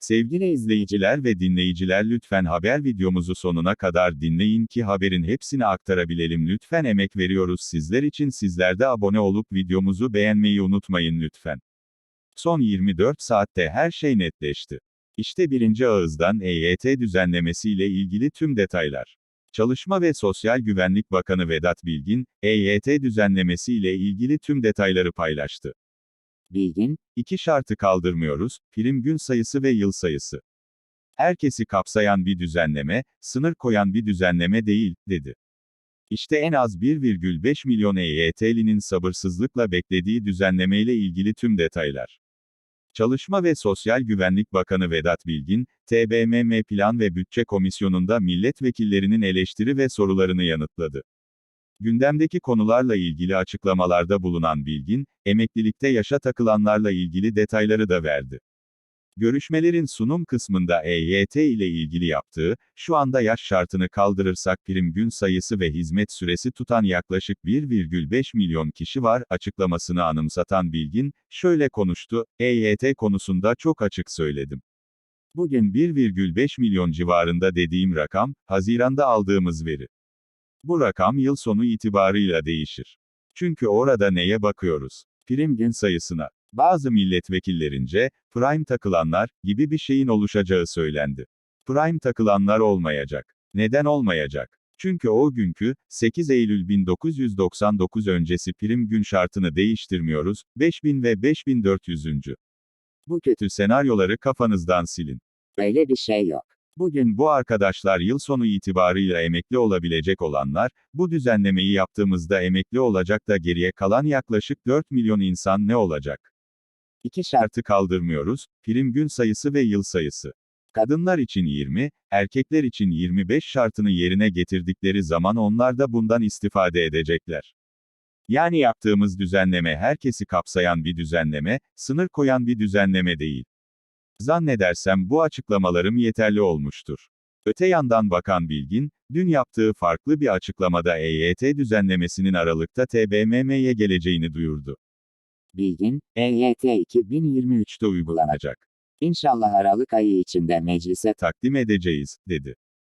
Sevgili izleyiciler ve dinleyiciler lütfen haber videomuzu sonuna kadar dinleyin ki haberin hepsini aktarabilelim lütfen emek veriyoruz sizler için sizler de abone olup videomuzu beğenmeyi unutmayın lütfen. Son 24 saatte her şey netleşti. İşte birinci ağızdan EYT düzenlemesiyle ilgili tüm detaylar. Çalışma ve Sosyal Güvenlik Bakanı Vedat Bilgin, EYT düzenlemesi ile ilgili tüm detayları paylaştı. Bilgin, iki şartı kaldırmıyoruz, prim gün sayısı ve yıl sayısı. Herkesi kapsayan bir düzenleme, sınır koyan bir düzenleme değil, dedi. İşte en az 1,5 milyon EYT'linin sabırsızlıkla beklediği düzenlemeyle ilgili tüm detaylar. Çalışma ve Sosyal Güvenlik Bakanı Vedat Bilgin, TBMM Plan ve Bütçe Komisyonu'nda milletvekillerinin eleştiri ve sorularını yanıtladı. Gündemdeki konularla ilgili açıklamalarda bulunan Bilgin, emeklilikte yaşa takılanlarla ilgili detayları da verdi. Görüşmelerin sunum kısmında EYT ile ilgili yaptığı, şu anda yaş şartını kaldırırsak prim gün sayısı ve hizmet süresi tutan yaklaşık 1,5 milyon kişi var, açıklamasını anımsatan Bilgin, şöyle konuştu, EYT konusunda çok açık söyledim. Bugün 1,5 milyon civarında dediğim rakam, Haziran'da aldığımız veri. Bu rakam yıl sonu itibarıyla değişir. Çünkü orada neye bakıyoruz? Prim gün sayısına. Bazı milletvekillerince, prime takılanlar, gibi bir şeyin oluşacağı söylendi. Prime takılanlar olmayacak. Neden olmayacak? Çünkü o günkü, 8 Eylül 1999 öncesi prim gün şartını değiştirmiyoruz, 5000 ve 5400. Bu kötü senaryoları kafanızdan silin. Öyle bir şey yok. Bugün bu arkadaşlar yıl sonu itibarıyla emekli olabilecek olanlar, bu düzenlemeyi yaptığımızda emekli olacak da geriye kalan yaklaşık 4 milyon insan ne olacak? İki şartı kaldırmıyoruz, prim gün sayısı ve yıl sayısı. Kadınlar için 20, erkekler için 25 şartını yerine getirdikleri zaman onlar da bundan istifade edecekler. Yani yaptığımız düzenleme herkesi kapsayan bir düzenleme, sınır koyan bir düzenleme değil. Zannedersem bu açıklamalarım yeterli olmuştur. Öte yandan Bakan Bilgin, dün yaptığı farklı bir açıklamada EYT düzenlemesinin Aralık'ta TBMM'ye geleceğini duyurdu. Bilgin, EYT 2023'te uygulanacak. İnşallah Aralık ayı içinde meclise Takdim edeceğiz, dedi.